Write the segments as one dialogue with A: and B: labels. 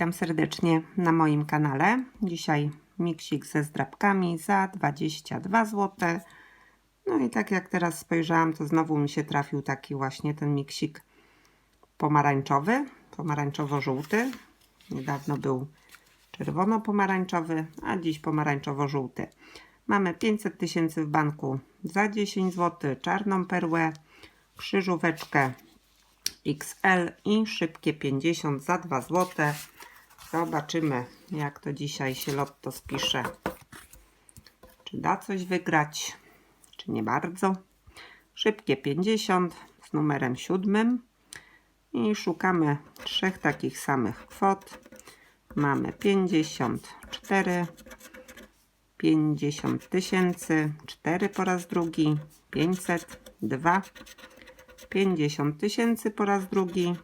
A: Witam serdecznie na moim kanale. Dzisiaj miksik ze zdrabkami za 22 zł. No i tak jak teraz spojrzałam, to znowu mi się trafił taki właśnie ten miksik pomarańczowy, pomarańczowo-żółty. Niedawno był czerwono-pomarańczowy, a dziś pomarańczowo-żółty. Mamy 500 tysięcy w banku za 10 zł, czarną perłę, krzyżóweczkę XL i szybkie 50 za 2 zł. Zobaczymy, jak to dzisiaj się lotto spisze. Czy da coś wygrać, czy nie bardzo. Szybkie 50 z numerem 7 i szukamy trzech takich samych kwot. Mamy 54, 50 tysięcy, 4 po raz drugi, 500, 2, 50 tysięcy po raz drugi,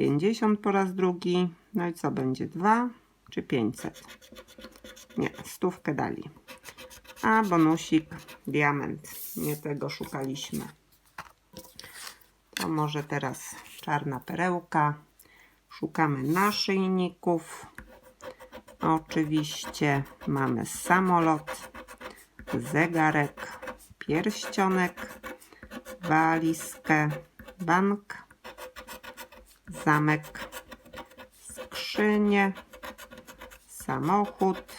A: 50 po raz drugi, no i co będzie 2 czy 500? Nie, stówkę dali. A bonusik, diament, nie tego szukaliśmy. To może teraz czarna perełka. Szukamy naszyjników. Oczywiście mamy samolot, zegarek, pierścionek, walizkę, bank, zamek, skrzynię, samochód.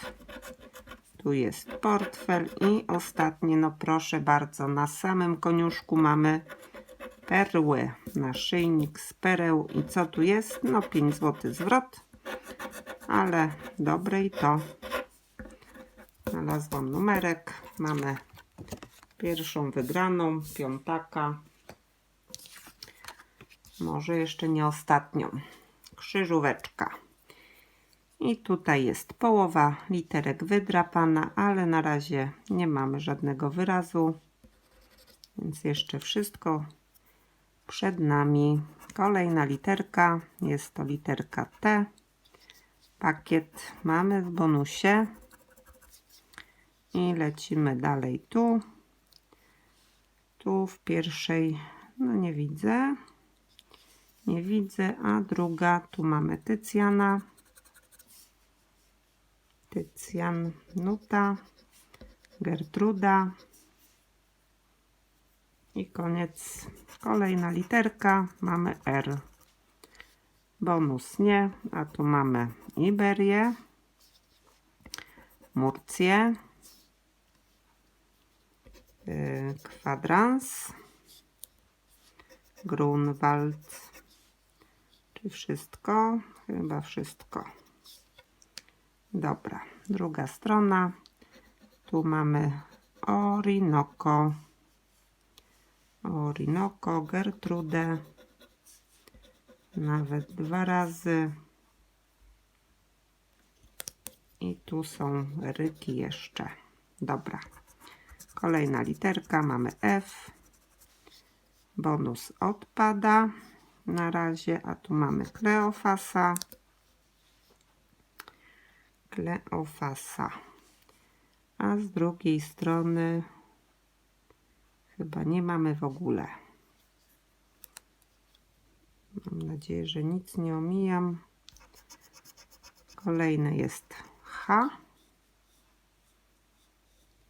A: Tu jest portfel i ostatnie, no proszę bardzo, na samym koniuszku mamy perły, naszyjnik z pereł i co tu jest? No 5 zł zwrot, ale dobre i to. Znalazłam numerek, mamy pierwszą wygraną, piątaka. Może jeszcze nie ostatnią. Krzyżóweczka. I tutaj jest połowa literek wydrapana, ale na razie nie mamy żadnego wyrazu. Więc jeszcze wszystko przed nami. Kolejna literka, jest to literka T. Pakiet mamy w bonusie. I lecimy dalej tu. Tu w pierwszej, no nie widzę. Nie widzę, a druga, tu mamy Tycjana. Tycjan, Nuta, Gertruda. I koniec. Kolejna literka, mamy R. Bonus nie, a tu mamy Iberię, Murcję, yy, kwadrans, Grunwald. Czy wszystko? Chyba wszystko. Dobra, druga strona. Tu mamy Orinoco. Orinoco, Gertrudę. Nawet dwa razy. I tu są ryki jeszcze. Dobra. Kolejna literka, mamy F. Bonus odpada na razie, a tu mamy Kleofasa. Kleofasa. A z drugiej strony chyba nie mamy w ogóle. Mam nadzieję, że nic nie omijam. Kolejne jest H.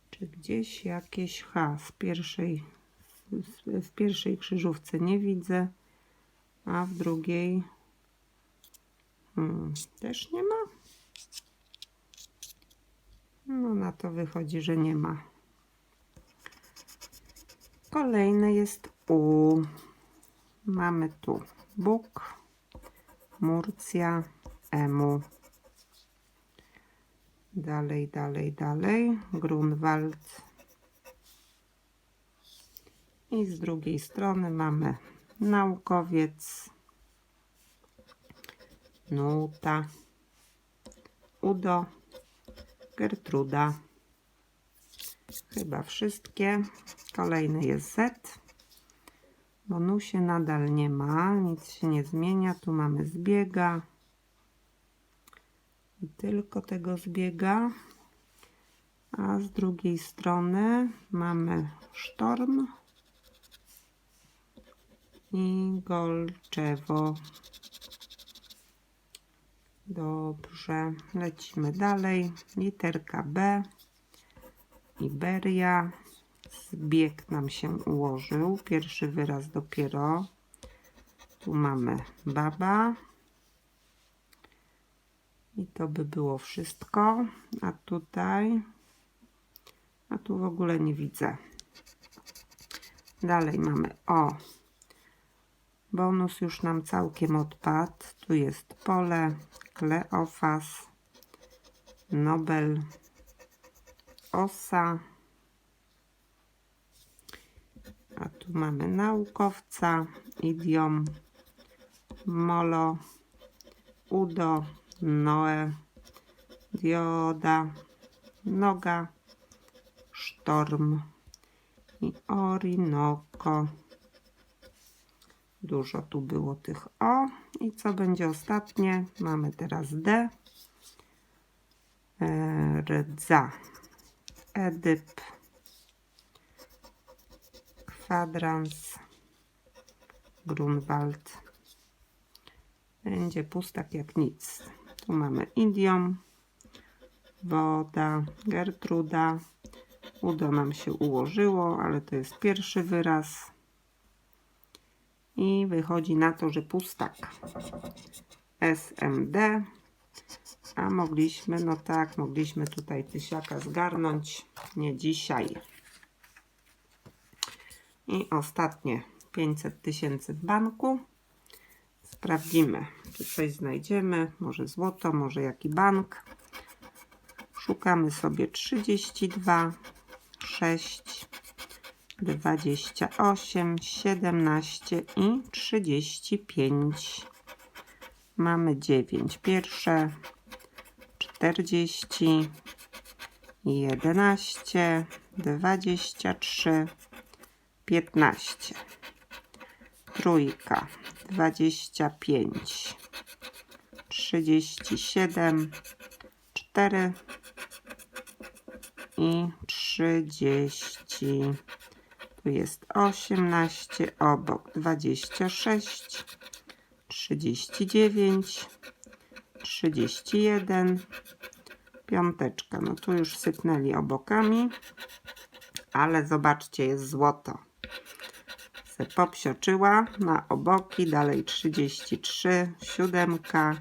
A: Czy gdzieś jakieś H z pierwszej, w pierwszej krzyżówce nie widzę, a w drugiej hmm, też nie ma. No na to wychodzi, że nie ma. Kolejne jest U. Mamy tu Bóg, Murcja, Emu. Dalej, dalej, dalej. Grunwald. I z drugiej strony mamy naukowiec, Nuta, Udo, Gertruda. Chyba wszystkie. Kolejny jest Z. Bonusie nadal nie ma, nic się nie zmienia. Tu mamy zbiega. I tylko tego zbiega. A z drugiej strony mamy sztorm i Golczewo. Dobrze, lecimy dalej. Literka B. Iberia. Zbieg nam się ułożył. Pierwszy wyraz dopiero. Tu mamy baba. I to by było wszystko. A tutaj. A tu w ogóle nie widzę. Dalej mamy o. Bonus już nam całkiem odpadł. Tu jest pole, Kleofas, Nobel, Osa. A tu mamy naukowca, idiom, molo, udo, noe, dioda, noga, sztorm i orinoko. Dużo tu było tych O. I co będzie ostatnie? Mamy teraz D. E, Rdza. Edyp. Kwadrans. Grunwald. Będzie pustak jak nic. Tu mamy idiom. Woda. Gertruda. Udo nam się ułożyło, ale to jest pierwszy wyraz. I wychodzi na to, że pustak. SMD. A mogliśmy, no tak, mogliśmy tutaj tysiaka zgarnąć. Nie dzisiaj. I ostatnie 500 tysięcy w banku. Sprawdzimy, czy coś znajdziemy. Może złoto, może jaki bank. Szukamy sobie 32, 6, 28, 17 i 35. Mamy 9 pierwsze, 40, 11, 23, 15. Trójka, 25, 37, 4 i 30. Tu jest 18, obok 26, 39, 31, piąteczka. No tu już sypnęli obokami, ale zobaczcie, jest złoto. Se popsioczyła na oboki, dalej 33, siódemka,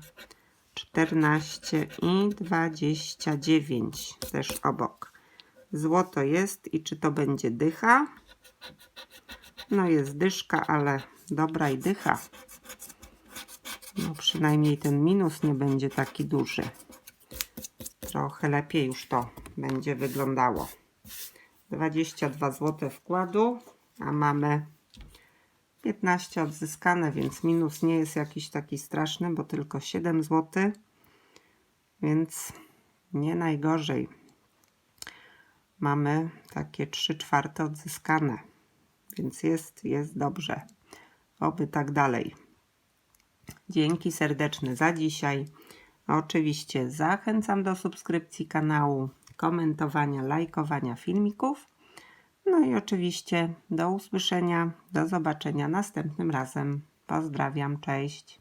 A: 14 i 29 też obok. Złoto jest i czy to będzie dycha? No jest dyszka, ale dobra i dycha. No przynajmniej ten minus nie będzie taki duży. Trochę lepiej już to będzie wyglądało. 22 zł wkładu, a mamy 15 odzyskane, więc minus nie jest jakiś taki straszny, bo tylko 7 zł. Więc nie najgorzej. Mamy takie 3 czwarte odzyskane, więc jest, jest dobrze. Oby tak dalej. Dzięki serdeczne za dzisiaj. Oczywiście zachęcam do subskrypcji kanału, komentowania, lajkowania filmików. No i oczywiście do usłyszenia, do zobaczenia następnym razem. Pozdrawiam, cześć.